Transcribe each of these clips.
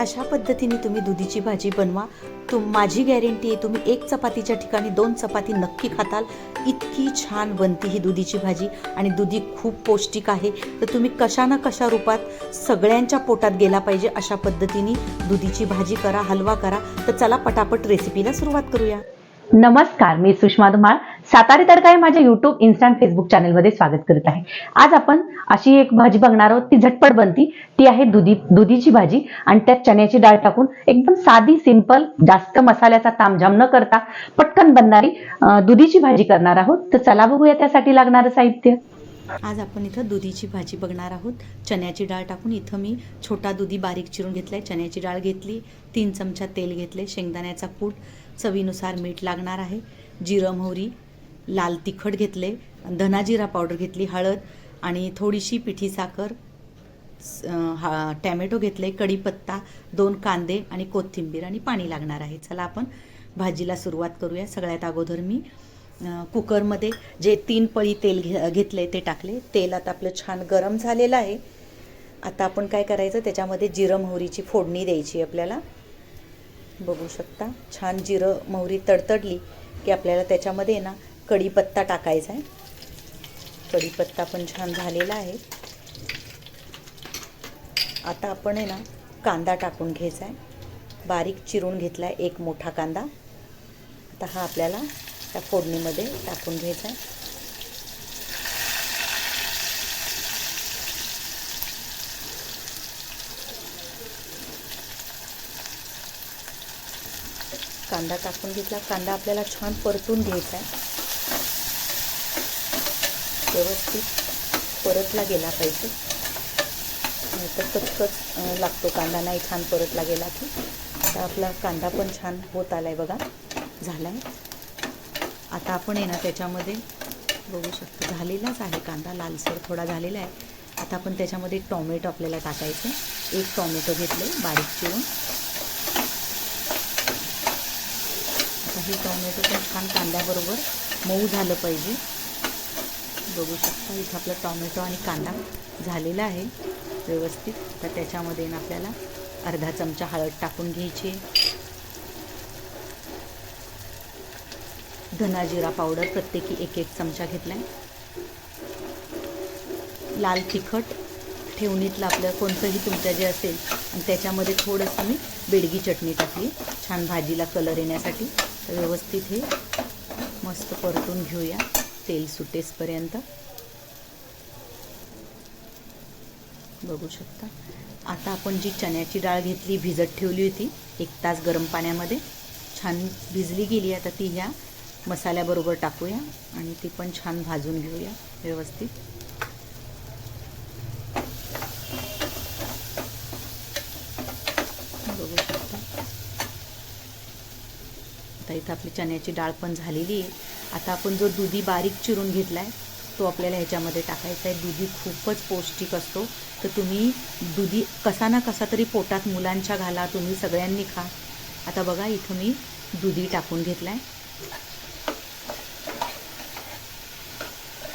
अशा पद्धतीने तुम्ही दुधीची भाजी बनवा. तुम माझी गॅरंटी आहे तुम्ही एक चपातीच्या ठिकाणी दोन चपाती नक्की खाताल. इतकी छान बनते ही दुधीची भाजी आणि दुधी खूप पौष्टिक आहे. तर तुम्ही कशा ना कशा रूपात सगळ्यांच्या पोटात गेला पाहिजे अशा पद्धतीने दुधीची भाजी करा हलवा करा. तर चला पटापट रेसिपीला सुरुवात करूया. नमस्कार मी सुषमा धुमाळ. सातारी तर काय माझ्या युट्यूब इन्स्टा फेसबुक चॅनलमध्ये स्वागत करत आहे. आज आपण अशी एक भाजी बघणार आहोत. ती झटपट बनती. ती आहे दुधी दुधीची भाजी आणि त्यात चण्याची डाळ टाकून एकदम साधी सिंपल जास्त मसाल्याचा तामझाम न करता पटकन बनणारी दुधीची भाजी करणार आहोत. तर चला बघूया त्यासाठी लागणारं साहित्य. आज आपण इथं दुधीची भाजी बघणार आहोत. चण्याची डाळ टाकून इथं मी छोटा दुधी बारीक चिरून घेतलाय. चण्याची डाळ घेतली तीन चमचा तेल घेतले शेंगदाण्याचा पूट चवीनुसार मीठ लागणार आहे जिरं मोहरी लाल तिखट घेतले धनाजिरा पावडर घेतली हळद आणि थोडीशी पिठी साखर हा टॅमॅटो घेतले कढीपत्ता दोन कांदे आणि कोथिंबीर आणि पाणी लागणार आहे. चला आपण भाजीला सुरुवात करूया. सगळ्यात अगोदर मी कुकरमध्ये जे तीन पळी तेल घे घेतले ते टाकले. तेल आता आपलं छान गरम झालेलं आहे. आता आपण काय करायचं त्याच्यामध्ये जिरं मोहरीची फोडणी द्यायची आपल्याला. बघू शकता छान जिरं मोहरी तडतडली की आपल्याला त्याच्यामध्ये ना कढीपत्ता टाकायचा आहे. कढीपत्ता पण छान झालेला आहे. आता आपण आहे ना कांदा टाकून घ्यायचा आहे. बारीक चिरून घेतला आहे एक मोठा कांदा. आता हा आपल्याला त्या फोडणीमध्ये टाकून घ्यायचा आहे. कांदा टाकून घेतला. कांदा आपल्याला छान परतून घ्यायचा आहे. व्यवस्थित परतला गेला पाहिजे. नाहीतर कचकच लागतो कांदा. नाही छान परतला गेला की. आता आपला कांदा पण छान होत आला आहे बघा. झाला आहे आता आपण आहे ना त्याच्यामध्ये बघू शकतो. झालेलाच आहे कांदा. लालसर थोडा झालेला आहे. आता आपण त्याच्यामध्ये टॉमॅटो आपल्याला टाकायचं. एक टॉमॅटो घेतले बारीक चिरून. आता हे टॉमॅटो पण छान कांद्याबरोबर मऊ झालं पाहिजे. बघू शकता. इथं आपलं टॉमॅटो आणि कांदा झालेला आहे व्यवस्थित. तर त्याच्यामध्ये ना आपल्याला अर्धा चमचा हळद टाकून घ्यायची. धना जिरा पावडर प्रत्येकी एक एक चमचा घेतला आहे लाल तिखट ठेवणीतलं आपलं कोणतंही तुमचं जे असेल आणि त्याच्यामध्ये थोडंसं मी बेडगी चटणी टाकली. छान भाजीला कलर येण्यासाठी. तर व्यवस्थित हे मस्त परतून घेऊया. तेल सुटेसपर्यंत. बघू शकता. आता आपण जी चण्याची डाळ घेतली भिजत ठेवली होती एक तास गरम पाण्यामध्ये. छान भिजली गेली आता ती ह्या मसाल्याबरोबर टाकूया आणि ती पण छान भाजून घेऊया व्यवस्थित बघू शकता आता इथं आपली चण्याची डाळ पण झालेली आहे. आता आपण जो दुधी बारीक चिरून घेतला आहे तो आपल्याला ह्याच्यामध्ये टाकायचा आहे. दुधी खूपच पौष्टिक असतो. तर तुम्ही दुधी कसा ना कसा तरी पोटात मुलांच्या घाला तुम्ही सगळ्यांनी खा. आता बघा इथं मी दुधी टाकून घेतला आहे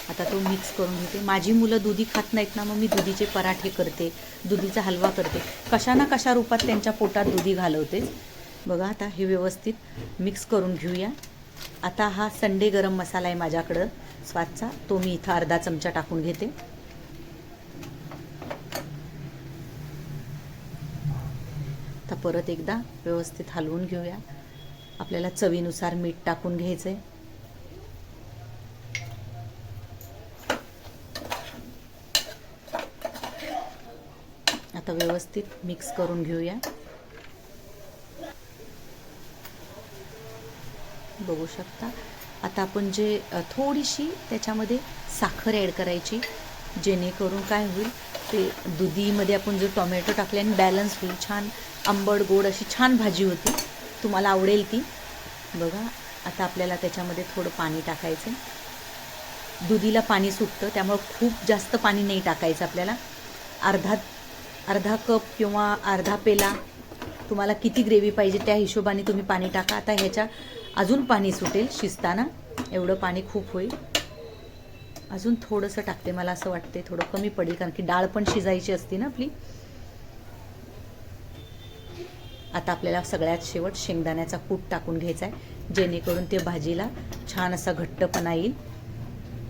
आता तो मिक्स करून घेते. माझी मुलं दुधी खात नाहीत ना मग मी दुधीचे पराठे करते दुधीचा हलवा करते. कशा ना कशा रूपात त्यांच्या पोटात दुधी घालवते बघा आता हे व्यवस्थित मिक्स करून घेऊया. आता हा संडे गरम मसाला आहे माझ्याकडं स्वादचा. तो मी इथं अर्धा चमचा टाकून घेते. आता परत एकदा व्यवस्थित हलवून घेऊया. आपल्याला चवीनुसार मीठ टाकून घ्यायचं आहे आता व्यवस्थित मिक्स करून घेऊया. बघू शकता. आता आपण जे थोडीशी त्याच्यामध्ये साखर ॲड करायची जेणेकरून काय होईल ते दुधीमध्ये आपण जो टोमॅटो टाकल्याने बॅलन्स होईल. छान आंबट गोड अशी छान भाजी होती. तुम्हाला आवडेल ती. बघा आता आपल्याला त्याच्यामध्ये थोडं पाणी टाकायचं दुधीला पाणी सुटतं त्यामुळं खूप जास्त पाणी नाही टाकायचं आपल्याला. अर्धा अर्धा कप किंवा अर्धा पेला तुम्हाला किती ग्रेव्ही पाहिजे त्या हिशोबाने तुम्ही पाणी टाका. आता ह्याच्या अजून पाणी सुटेल शिजताना. एवढं पाणी खूप होईल. अजून थोडंसं टाकते मला असं वाटते थोडं कमी पडेल कारण की डाळ पण शिजायची असते ना आपली. आता आपल्याला सगळ्यात शेवट शेंगदाण्याचा कूट टाकून घ्यायचा आहे जेणेकरून ते भाजीला छान असा घट्टपणा येईल.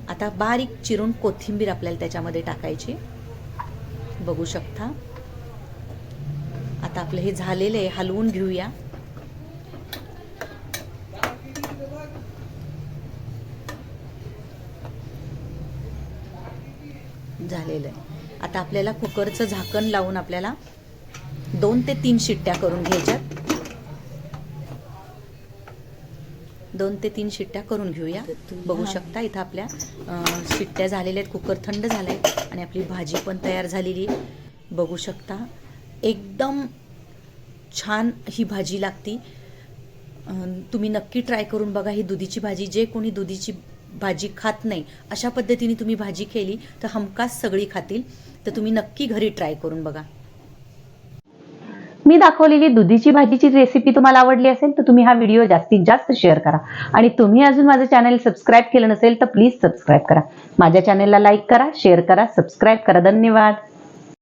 आता बारीक चिरून कोथिंबीर आपल्याला त्याच्यामध्ये टाकायची. बघू शकता. आता आपलं हे झालेलं आहे हलवून घेऊया. झालेलं आहे. आता आपल्याला कुकरचं झाकण लावून आपल्याला दोन ते तीन शिट्ट्या करून घ्यायच्यात दोन ते तीन शिट्ट्या करून घेऊया. बघू शकता इथं आपल्या शिट्ट्या झालेल्या आहेत कुकर थंड झालाय आणि आपली भाजी पण तयार झालेली आहे. बघू शकता एकदम छान ही भाजी लागती. तुम्ही नक्की ट्राय करून बघा ही दुधीची भाजी जे कोणी दुधीची भाजी खात नाही अशा पद्धतीने तुम्ही भाजी केली तर हमखास सगळी खातील. तर तुम्ही नक्की घरी ट्राय करून बघा. मी दाखवलेली दुधीची भाजीची रेसिपी तुम्हाला आवडली असेल तर तुम्ही हा व्हिडिओ जास्तीत जास्त शेअर करा. आणि तुम्ही अजून माझं चॅनल सबस्क्राईब केलं नसेल तर प्लीज सबस्क्राईब करा. माझ्या चॅनलला लाईक करा शेअर करा सबस्क्राईब करा. धन्यवाद.